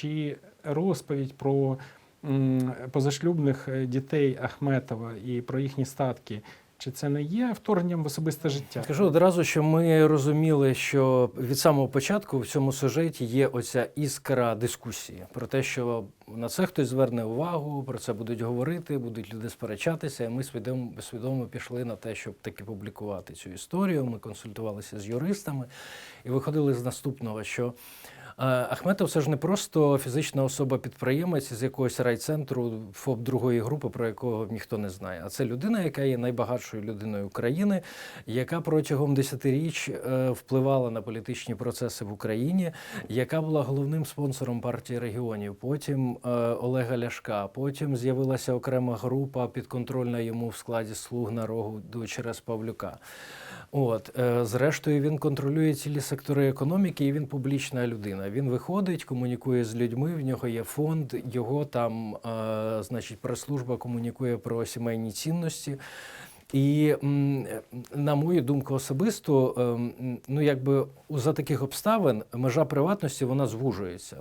чи розповідь про позашлюбних е, дітей Ахметова і про їхні статки, чи це не є вторгненням в особисте життя? Скажу одразу, що ми розуміли, що від самого початку в цьому сюжеті є оця іскра дискусії про те, що на це хтось зверне увагу, про це будуть говорити, будуть люди сперечатися. І ми свідомо, свідомо пішли на те, щоб таки публікувати цю історію. Ми консультувалися з юристами і виходили з наступного, що Ахметов це ж не просто фізична особа-підприємець з якогось райцентру ФОП другої групи, про якого ніхто не знає. А це людина, яка є найбагатшою людиною України, яка протягом десятиріч е, впливала на політичні процеси в Україні, яка була головним спонсором партії регіонів. Потім е, Олега Ляшка. Потім з'явилася окрема група підконтрольна йому в складі слуг народу через Павлюка. От, е, зрештою, він контролює цілі сектори економіки, і він публічна людина. Він виходить, комунікує з людьми. В нього є фонд, його там, е, значить, прес-служба комунікує про сімейні цінності. І на мою думку особисто, ем, ну якби за таких обставин межа приватності вона звужується.